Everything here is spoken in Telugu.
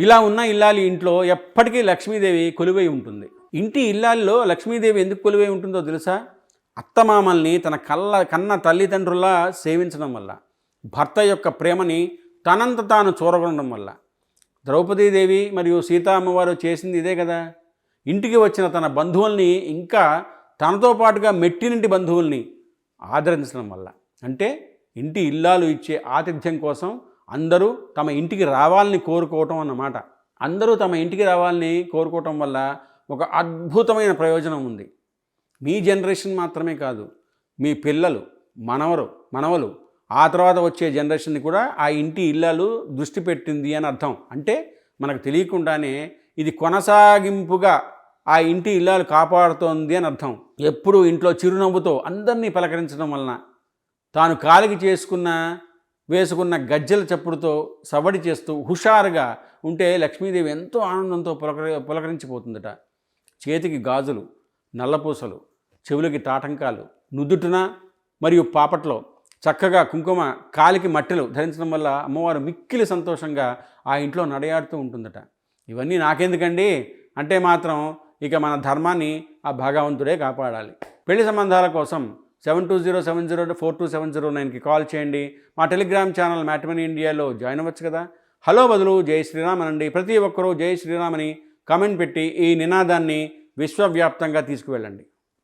ఇలా ఉన్న ఇల్లాలి ఇంట్లో ఎప్పటికీ లక్ష్మీదేవి కొలువై ఉంటుంది. ఇంటి ఇల్లాలిలో లక్ష్మీదేవి ఎందుకు కొలువై ఉంటుందో తెలుసా? అత్తమామల్ని తన కళ్ళ కన్న తల్లిదండ్రులా సేవించడం వల్ల భర్త యొక్క ప్రేమని తనంత తాను చూరగొనడం వల్ల. ద్రౌపదీదేవి మరియు సీతా అమ్మవారు చేసింది ఇదే కదా. ఇంటికి వచ్చిన తన బంధువుల్ని ఇంకా తనతో పాటుగా మెట్టినింటి బంధువుల్ని ఆదరించడం వల్ల. అంటే ఇంటి ఇల్లాలు ఇచ్చే ఆతిథ్యం కోసం అందరూ తమ ఇంటికి రావాలని కోరుకోవటం అన్నమాట. అందరూ తమ ఇంటికి రావాలని కోరుకోవటం వల్ల ఒక అద్భుతమైన ప్రయోజనం ఉంది. మీ జనరేషన్ మాత్రమే కాదు మీ పిల్లలు మనవరు మనవలు ఆ తర్వాత వచ్చే జనరేషన్ని కూడా ఆ ఇంటి ఇల్లాలు దృష్టి పెట్టింది అని అర్థం. అంటే మనకు తెలియకుండానే ఇది కొనసాగింపుగా ఆ ఇంటి ఇల్లాలు కాపాడుతోంది అని అర్థం. ఎప్పుడూ ఇంట్లో చిరునవ్వుతో అందరినీ పలకరించడం వలన తాను కాలికి చేసుకున్న వేసుకున్న గజ్జల చప్పుడుతో సవడి చేస్తూ హుషారుగా ఉంటే లక్ష్మీదేవి ఎంతో ఆనందంతో పులకరి పులకరించిపోతుందట. చేతికి గాజులు నల్లపూసలు చెవులకి తాటంకాలు నుదుటిన మరియు పాపట్లో చక్కగా కుంకుమ కాలికి మట్టెలు ధరించడం వల్ల అమ్మవారు మిక్కిలి సంతోషంగా ఆ ఇంట్లో నడయాడుతూ ఉంటుందట. ఇవన్నీ నాకెందుకండి? అంటే మాత్రం ఇక మన ధర్మాన్ని ఆ భగవంతుడే కాపాడాలి. పెళ్ళి సంబంధాల కోసం seven two zero seven zero four two seven zero నైన్కి కాల్ చేయండి. మా టెలిగ్రామ్ ఛానల్ మ్యాట్మనీ ఇండియాలో జాయిన్ అవ్వచ్చు కదా. హలో బదులు జై శ్రీరామ్ అనండి ప్రతి ఒక్కరూ జై శ్రీరామ్ అని కామెంట్ పెట్టి ఈ నినాదాన్ని విశ్వవ్యాప్తంగా తీసుకువెళ్ళండి.